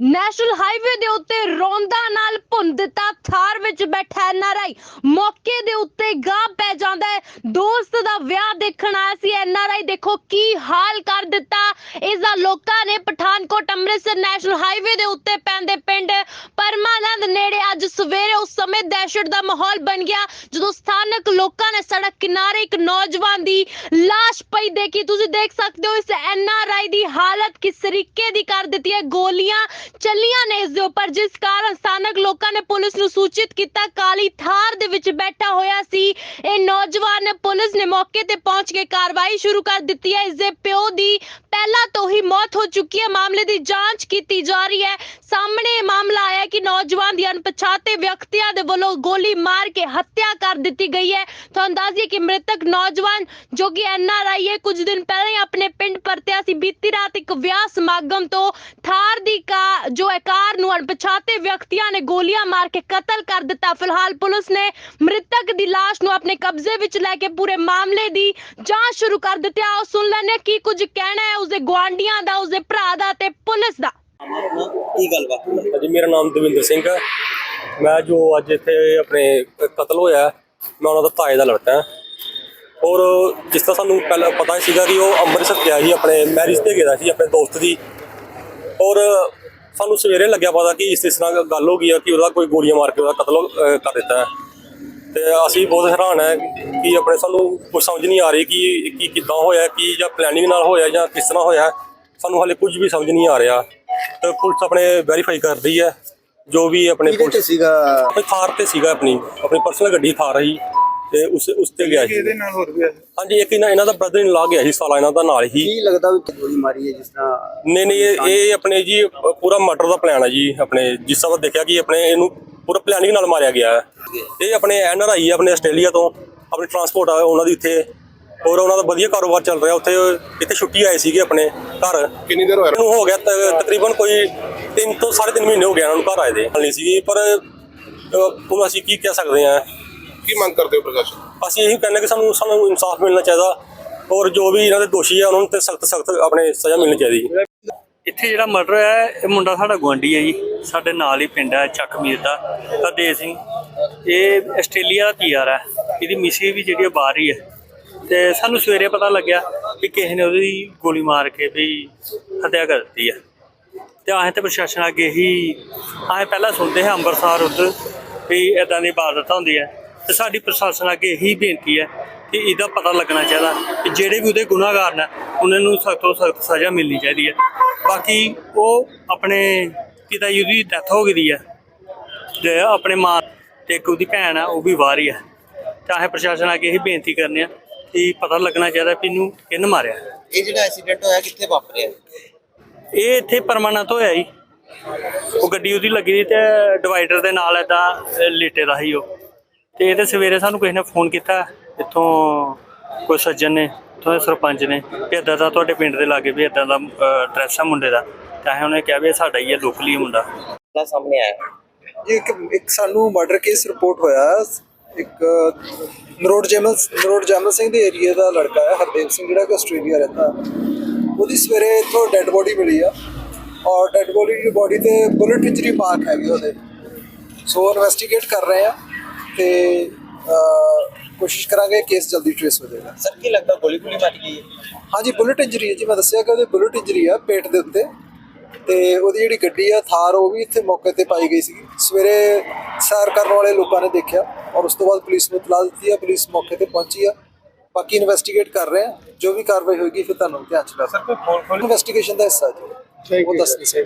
National highway ਦੇ ਉੱਤੇ ਰੋਂਦਾ ਨਾਲ ਭੁੰਨ ਦਿੱਤਾ ਥਾਰ ਵਿੱਚ ਬੈਠਾ ਐਨਆਰਆਈ ਮੌਕੇ ਦੇ ਉੱਤੇ ਗਾਹ ਪੈ ਜਾਂਦਾ ਹੈ। ਦੋਸਤ ਦਾ ਵਿਆਹ ਦੇਖਣ ਆਇਆ ਸੀ। ਐਨਆਰਆਈ ਦੇਖੋ ਕੀ ਹਾਲ ਕਰ ਦਿੱਤਾ। ਇਸ ਦਾ ਲੋਕਾਂ ਨੇ ਪਠਾਨਕੋਟ ਅੰਮ੍ਰਿਤਸਰ ਨੈਸ਼ਨਲ ਹਾਈਵੇ ਦੇ ਉੱਤੇ ਪੈਂਦੇ ਪਿੰਡ ਸਵੇਰੇ ਉਸ ਸਮੇਂ ਦਹਿਸ਼ਤ ਦਾ ਮਾਹੌਲ ਬਣ ਗਿਆ, ਜਦੋਂ ਸਥਾਨਕ ਲੋਕਾਂ ਨੇ ਸੜਕ ਕਿਨਾਰੇ ਇੱਕ ਨੌਜਵਾਨ ਦੀ ਲਾਸ਼ ਪਈ ਦੇਖੀ। ਤੁਸੀਂ ਦੇਖ ਸਕਦੇ ਹੋ, ਇਸ ਐਨ ਆਰ ਆਈ ਦੀ ਹਾਲਤ ਕਿਸ ਤਰੀਕੇ ਦੀ ਕਰ ਦਿੱਤੀ ਹੈ। ਗੋਲੀਆਂ ਚੱਲੀਆਂ ਨੇ ਇਸ ਦੇ ਉੱਪਰ, ਜਿਸ ਕਾਰਨ ਸਥਾਨਕ ਨੂੰ ਸੂਚਿਤ ਕੀਤਾ, ਕਾਲੀ ਥਾਰ ਦੇ ਵਿੱਚ ਬੈਠਾ ਹੋਇਆ ਸੀ। ਇਹ ਨੌਜਵਾਨ ਪੁਲਿਸ ਨੇ ਮੌਕੇ ਤੇ ਪਹੁੰਚ ਕੇ ਕਾਰਵਾਈ ਸ਼ੁਰੂ ਕਰ ਦਿੱਤੀ ਹੈ। ਇਸ ਦੇ ਪਿਓ ਦੀ ਪਹਿਲਾਂ ਤੋਂ ਹੀ ਮੌਤ ਹੋ ਚੁੱਕੀ ਹੈ। ਮਾਮਲੇ ਦੀ ਜਾਂਚ ਕੀਤੀ ਜਾ ਰਹੀ ਹੈ। ਸਾਹਮਣੇ ਇਹ ਮਾਮਲਾ ਆਇਆ ਕਿ ਨੌਜਵਾਨ ਦੀ ਅਣਪਛਾਤੇ ਵਿਅਕਤੀਆਂ ਦੇ ਵੱਲੋਂ ਗੋਲੀ ਮਾਰ ਕੇ ਹੱਤਿਆ ਕਰ ਦਿੱਤੀ ਗਈ ਹੈ। ਤੁਹਾਨੂੰ ਦੱਸ ਦਈਏ ਕਿ ਮ੍ਰਿਤਕ ਨੌਜਵਾਨ ਜੋ ਕਿ ਐਨਆਰਆਈ ਹੈ, ਕੁਝ ਦਿਨ ਪਹਿਲਾਂ ਹੀ ਆਪਣੇ ਪਿੰਡ ਪਰਤਿਆ ਸੀ। ਬੀਤੀ ਰਾਤ ਇੱਕ ਵਿਆਹ ਸਮਾਗਮ ਤੋਂ ਥਾਰ ਦੀ ਕਾ ਜੋ ਹੈ ਕਾਰ ਨੂੰ ਅਣਪਛਾਤੇ ਵਿਅਕਤੀਆਂ ਨੇ ਗੋਲੀਆਂ ਮਾਰ ਕੇ ਕਤਲ ਕਰ ਦਿੱਤਾ। ਫਿਲਹਾਲ ਪੁਲਿਸ ਨੇ ਮ੍ਰਿਤਕ ਦੀ ਲਾਸ਼ ਨੂੰ ਆਪਣੇ ਕਬਜ਼ੇ ਵਿੱਚ ਲੈ ਕੇ ਪੂਰੇ ਮਾਮਲੇ ਦੀ ਜਾਂਚ ਸ਼ੁਰੂ ਕਰ ਦਿੱਤੀ। ਆਓ ਸੁਣ ਲੈਂਦੇ ਕੀ ਕੁਝ ਕਹਿਣਾ ਹੈ ਉਸਦੇ ਗੁਆਂਢੀਆਂ ਦਾ, ਉਸਦੇ ਭਰਾ ਦਾ ਤੇ ਪੁਲਿਸ ਦਾ। ਕੀ ਗੱਲਬਾਤ ਹੋਈ? ਹਾਂਜੀ, ਮੇਰਾ ਨਾਮ ਦਵਿੰਦਰ ਸਿੰਘ ਹੈ ਮੈਂ ਜੋ ਅੱਜ ਇੱਥੇ ਆਪਣੇ ਕਤਲ ਹੋਇਆ, ਮੈਂ ਉਹਨਾਂ ਦਾ ਤਾਏ ਦਾ ਲੜਕਾ ਔਰ ਜਿਸ ਤਰ੍ਹਾਂ ਸਾਨੂੰ ਪਹਿਲਾਂ ਪਤਾ ਸੀਗਾ ਕਿ ਉਹ ਅੰਮ੍ਰਿਤਸਰ ਗਿਆ ਸੀ, ਆਪਣੇ ਮੈਰਿਜ ਤੇ ਗਿਆ ਸੀ, ਆਪਣੇ ਦੋਸਤ ਦੀ। ਔਰ ਸਾਨੂੰ ਸਵੇਰੇ ਲੱਗਿਆ ਪਤਾ ਕਿ ਇਸ ਇਸ ਤਰ੍ਹਾਂ ਗੱਲ ਹੋ ਗਈ ਹੈ ਕਿ ਉਹਦਾ ਕੋਈ ਗੋਲੀਆਂ ਮਾਰ ਕੇ ਉਹਦਾ ਕਤਲ ਕਰ ਦਿੱਤਾ ਹੈ। ਤੇ ਅਸੀਂ ਬਹੁਤ ਹੈਰਾਨ ਹੈ ਕਿ ਆਪਣੇ ਸਾਨੂੰ ਕੁਝ ਸਮਝ ਨਹੀਂ ਆ ਰਹੀ ਕਿ ਕੀ ਕਿੱਦਾਂ ਹੋਇਆ ਕਿ ਜਾਂ ਪਲੈਨਿੰਗ ਨਾਲ ਹੋਇਆ ਜਾਂ ਕਿਸ ਤਰ੍ਹਾਂ ਹੋਇਆ। ਸਾਨੂੰ ਹਾਲੇ ਕੁਝ ਵੀ ਸਮਝ ਨਹੀਂ ਆ ਰਿਹਾ। ਤੇ ਪੁਲਿਸ ਆਪਣੇ ਵੈਰੀਫਾਈ ਕਰ ਰਹੀ ਹੈ। ਜੋ ਵੀ ਆਪਣੇ ਪੁਲਿਸ ਸੀਗਾ? ਥਾਰ ਤੇ ਸੀਗਾ ਆਪਣੀ ਆਪਣੀ ਪਰਸਨਲ ਗੱਡੀ ਥਾਰ ਸੀ। ਤੇ ਉਸ ਉਸ ਤੇ ਗਿਆ ਸੀ। ਇਹਦੇ ਨਾਲ ਹੋਰ ਵੀ ਹੈ ਹਾਂਜੀ ਇੱਕ ਇਹਨਾਂ ਇਹਨਾਂ ਦਾ ਬ੍ਰਦਰ ਇਨ ਲਾ ਗਿਆ ਸੀ ਸਾਲਾ ਇਹਨਾਂ ਦਾ ਨਾਲ ਹੀ। ਕੀ ਲੱਗਦਾ ਵੀ ਗੋਲੀ ਮਾਰੀ ਹੈ ਜਿਸ ਤਰ੍ਹਾਂ ਨਹੀਂ ਨਹੀਂ ਇਹ ਇਹ ਆਪਣੇ ਜੀ ਪੂਰਾ ਮਰਡਰ ਦਾ ਪਲਾਨ ਹੈ ਜੀ ਆਪਣੇ ਜਿਸ ਤਰ੍ਹਾਂ ਦੇਖਿਆ ਕਿ ਆਪਣੇ ਇਹਨੂੰ ਪੂਰਾ ਪਲੈਨਿੰਗ ਨਾਲ ਮਾਰਿਆ ਗਿਆ। ਹੈ ਇਹ ਆਪਣੇ ਐਨਆਰ ਆਈ ਆਪਣੇ ਆਸਟ੍ਰੇਲੀਆ ਤੋਂ ਆਪਣੀ ਟਰਾਂਸਪੋਰਟ ਆ ਉਹਨਾਂ ਦੀ ਇੱਥੇ ਔਰ ਉਹਨਾਂ ਦਾ ਵਧੀਆ ਕਾਰੋਬਾਰ ਚੱਲ ਰਿਹਾ ਉੱਥੇ ਇੱਥੇ ਛੁੱਟੀ ਆਏ ਸੀਗੇ ਆਪਣੇ ਘਰ। ਕਿੰਨੀ ਦੇਰ ਹੋਇਆ? ਨੂੰ ਹੋ ਗਿਆ ਤਕਰੀਬਨ ਕੋਈ 3 ਤੋਂ 3.5 ਮਹੀਨੇ ਹੋ ਗਏ ਉਹਨਾਂ ਨੂੰ ਘਰ ਆਏ ਦੇ। ਨਹੀਂ ਸੀਗੀ ਪਰ ਅਹ, ਹੁਣ ਅਸੀਂ ਕੀ ਕਹਿ ਸਕਦੇ ਹਾਂ ਕੀ ਮੰਗ ਕਰਦੇ ਹੋ ਪ੍ਰਕਾਸ਼ ਅਸੀਂ ਇਹੀ ਕਹਿੰਦੇ ਕਿ ਸਾਨੂੰ ਸਾਨੂੰ ਇਨਸਾਫ ਮਿਲਣਾ ਚਾਹੀਦਾ ਔਰ ਜੋ ਵੀ ਇਹਨਾਂ ਦੇ ਦੋਸ਼ੀ ਆ ਉਹਨਾਂ ਨੂੰ ਤੇ ਸਖਤ ਸਖਤ ਆਪਣੇ ਸਜ਼ਾ ਮਿਲਣੀ ਚਾਹੀਦੀ ਇੱਥੇ ਜਿਹੜਾ ਮਰਡਰ ਹੈ ਇਹ ਮੁੰਡਾ ਸਾਡਾ ਗੁਆਂਢੀ ਹੈ ਜੀ। ਸਾਡੇ ਨਾਲ ਹੀ ਪਿੰਡ ਹੈ ਚੱਕ ਮੀਰ ਦਾ ਹਰਦੇਵ ਸਿੰਘ। ਇਹ ਆਸਟ੍ਰੇਲੀਆ ਦਾ ਪੀਆਰ ਹੈ। ਇਹਦੀ ਮਿਸੀ ਵੀ ਜਿਹੜੀ ਉਹ ਬਾਹਰ ਹੀ ਹੈ। ਤੇ ਸਾਨੂੰ ਸਵੇਰੇ ਪਤਾ ਲੱਗਿਆ ਕਿ ਕਿਸੇ ਨੇ ਉਹਦੀ ਗੋਲੀ ਮਾਰ ਕੇ ਵੀ ਹੱਤਿਆ ਕਰ ਦਿੱਤੀ ਹੈ ਤੇ ਆਹ ਤੇ ਪ੍ਰਸ਼ਾਸਨ ਅੱਗੇ ਹੀ ਆਹ ਪਹਿਲਾਂ ਸੁਣਦੇ ਹਾਂ ਅੰਮ੍ਰਿਤਸਰ ਉੱਧਰ ਵੀ ਇਦਾਂ ਦੀ ਇਬਾਦਤ ਹੁੰਦੀ ਹੈ ਤੇ ਸਾਡੀ ਪ੍ਰਸ਼ਾਸਨ ਅੱਗੇ ਇਹੀ ਬੇਨਤੀ ਹੈ ਕਿ ਇਹਦਾ ਪਤਾ ਲੱਗਣਾ ਚਾਹੀਦਾ ਕਿ ਜਿਹੜੇ ਵੀ ਉਹਦੇ ਗੁਨਾਹਗਾਰ ਨੇ ਉਹਨਾਂ ਨੂੰ ਸਖਤ ਤੋਂ ਸਖਤ ਸਜ਼ਾ ਮਿਲਣੀ ਚਾਹੀਦੀ ਹੈ। ਬਾਕੀ ਉਹ ਆਪਣੇ ਪਿਤਾ ਜੀ ਦੀ ਡੈਥ ਹੋ ਗਈ ਹੈ ਤੇ ਆਪਣੇ ਮਾਂ ਤੇ ਇੱਕ ਉਹਦੀ ਭੈਣ ਆ ਉਹ ਵੀ ਬਾਹਰ ਹੀ। ਹੈ ਚਾਹੇ ਪ੍ਰਸ਼ਾਸਨ ਅੱਗੇ ਇਹੀ ਬੇਨਤੀ ਕਰਨੇ ਆ ਕਿ ਪਤਾ ਲੱਗਣਾ ਚਾਹੀਦਾ ਵੀ ਇਹਨੂੰ ਕਿਹਨ ਮਾਰਿਆ। ਇਹ ਜਿਹੜਾ ਐਕਸੀਡੈਂਟ ਹੋਇਆ ਕਿੱਥੇ ਵਾਪਰਿਆ? ਇਹ ਇੱਥੇ ਪਰਮਾਨੈਂਟ ਹੋਇਆ ਜੀ। ਉਹ ਗੱਡੀ ਉਹਦੀ ਲੱਗੀ ਤੇ ਡਿਵਾਈਡਰ ਦੇ ਨਾਲ ਏਦਾਂ ਲੇਟੇ ਦਾ ਸੀ ਉਹ। ਤੇ ਇਹ ਤੇ ਸਵੇਰੇ ਸਾਨੂੰ ਕਿਸੇ ਨੇ ਫੋਨ ਕੀਤਾ ਇੱਥੋਂ ਕੋਈ ਸੱਜਣ ਨੇ ਇੱਥੋਂ ਦੇ ਸਰਪੰਚ ਨੇ ਕਿ ਏਦਾਂ ਦਾ ਤੁਹਾਡੇ ਪਿੰਡ ਦੇ ਲਾਗੇ ਵੀ ਏਦਾਂ ਦਾ ਐਡਰੈਸ ਆ ਮੁੰਡੇ ਦਾ। ਤਾਂ ਅਸੀਂ ਉਹਨੇ ਕਿਹਾ ਵੀ ਇਹ ਸਾਡਾ ਹੀ ਹੈ ਲੋਕਲੀ ਮੁੰਡਾ। ਦਾ ਸਾਹਮਣੇ ਆਇਆ। ਇੱਕ ਇੱਕ ਸਾਨੂੰ ਮਰਡਰ ਕੇਸ ਰਿਪੋਰਟ ਹੋਇਆ। ਇੱਕ ਨਰੋਡ ਜੈਮਲ ਨਰੋਡ ਜੈਮਲ ਸਿੰਘ ਦੇ ਏਰੀਆ ਦਾ ਲੜਕਾ ਹੈ ਹਰਦੇਵ ਸਿੰਘ ਜਿਹੜਾ ਕਿ ਆਸਟ੍ਰੇਲੀਆ ਰਹਿੰਦਾ ਉਹਦੀ ਸਵੇਰੇ ਇੱਥੋਂ ਡੈੱਡ ਬੋਡੀ ਮਿਲੀ ਆ। ਔਰ ਡੈੱਡ ਬੋਡੀ ਦੀ ਬੋਡੀ ਤੇ ਬੁਲਟ ਇੰਜਰੀ ਮਾਰਕ ਹੈਗੇ ਉਹਦੇ। ਸੋ ਇਨਵੈਸਟੀਗੇਟ ਕਰ ਰਹੇ ਆ। ਤੇ ਕੋਸ਼ਿਸ਼ ਕਰਾਂਗੇ ਕੇਸ ਜਲਦੀ ਟ੍ਰੇਸ ਹੋ ਜਾਏਗਾ ਸਰ ਕੀ ਲੱਗਦਾ ਗੋਲੀ ਗੋਲੀ ਮਾਰੀ ਗਈ ਹੈ? ਹਾਂਜੀ ਬੁਲਟ ਇੰਜਰੀ ਹੈ ਜੀ ਮੈਂ ਦੱਸਿਆ ਕਿ ਉਹਦੇ ਬੁਲਟ ਇੰਜਰੀ ਆ ਪੇਟ ਦੇ ਉੱਤੇ। ਤੇ ਉਹਦੀ ਜਿਹੜੀ ਗੱਡੀ ਆ ਥਾਰ ਉਹ ਵੀ ਇੱਥੇ ਮੌਕੇ ਤੇ ਪਾਈ ਗਈ ਸੀ ਸਵੇਰੇ ਸੈਰ ਕਰਨ ਵਾਲੇ ਲੋਕਾਂ ਨੇ ਦੇਖਿਆ ਔਰ ਉਸ ਤੋਂ ਬਾਅਦ ਪੁਲਿਸ ਨੂੰ ਇਤਲਾਹ ਦਿੱਤੀ ਆ ਪੁਲਿਸ ਮੌਕੇ ਤੇ ਪਹੁੰਚੀ ਆ। ਬਾਕੀ ਇਨਵੈਸਟੀਗੇਟ ਕਰ ਰਹੇ ਆ ਜੋ ਵੀ ਕਾਰਵਾਈ ਹੋਏਗੀ ਫਿਰ ਤੁਹਾਨੂੰ ਧਿਆਨ ਚ ਲਾ ਕੋਈ ਫੋਨ ਇਨਵੈਸਟੀਗੇਸ਼ਨ ਦਾ ਹਿੱਸਾ ਜੀ। ਉਹ ਦੱਸ ਨਹੀਂ ਸਕਦੇ।